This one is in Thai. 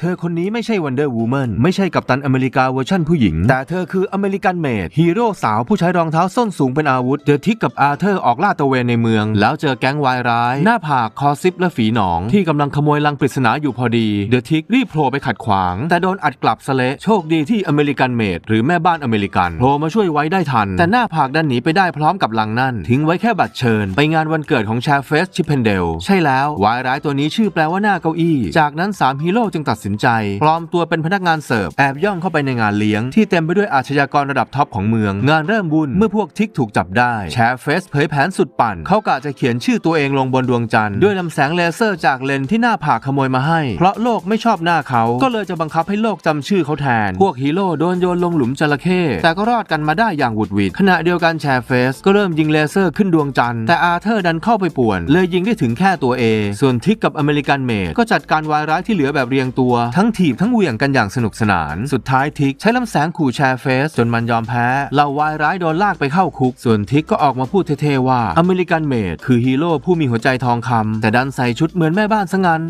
เธอคนนี้ไม่ใช่วันเดอร์วูแมนไม่ใช่กัปตันอเมริกาเวอร์ชั่นผู้หญิง แต่เธอคืออเมริกันเมดฮีโร่สาวผู้ใช้รองเท้าส้นสูงเป็นอาวุธ เดอะทิกกับอาเธอร์ออกล่าตระเวนในเมือง แล้วเจอแก๊งวายร้าย หน้าผากคอซิปและฝีหนอง ที่กำลังขโมยลังปริศนาอยู่พอดี เดอะทิกรีบโผล่ไปขัดขวาง แต่โดนอัดกลับสะเละโชคดีที่อเมริกันเมดหรือแม่บ้านอเมริกันโผล่มาช่วยไว้ได้ทัน แต่หน้าผากดันหนีไปได้พร้อมกับลังนั่นทิ้งไว้แค่บัตรเชิญ ไปงานวันเกิดของชาเฟสชิปเพนเดลใช่แล้ววายร้ายตัวนี้ชื่อแปลว่าหน้าเก้าอี้ จากนั้นสามฮีโร่จึงตัดสินใจปลอมตัวเป็นพนักงานเสิร์ฟแอบย่องเข้าไปในงานเลี้ยง ที่เต็มไปด้วยอาชญากรระดับท็อปของเมือง งานเริ่มบุญเมื่อพวกทิกถูกจับได้ แชร์เฟสเผยแผนสุดปั่น เขากะจะเขียนชื่อตัวเองลงบนดวงจันทร์ด้วยลำแสงเลเซอร์จากเลนที่หน้าผากขโมยมาให้ เพราะโลกไม่ชอบหน้าเขา ก็เลยจะบังคับให้โลกจำชื่อเขาแทน พวกฮีโร่โดนโยนลงหลุมจระเข้แต่ก็รอดกันมาได้อย่างหวุดหวิดขณะเดียวกันแชร์เฟสก็เริ่มยิงเลเซอร์ขึ้นดวงจันทร์แต่อาร์เธอร์ดันเข้าไปป่วน เลยยิงได้ถึงแค่ตัวเอส่วนทิกกับอเมริกันเมดก็จัดการวายร้ายที่เหลือแบบเรียงตัวทั้งถีบทั้งเหวี่ยงกันอย่างสนุกสนาน สุดท้ายทิกใช้ลำแสงขู่แชร์เฟสจนมันยอมแพ้เหล่าวายร้ายโดนลากไปเข้าคุก ส่วนทิกก็ออกมาพูดเท่ๆว่าอเมริกันเมดคือฮีโร่ผู้มีหัวใจทองคำแต่ดันใส่ชุดเหมือนแม่บ้านซะงั้น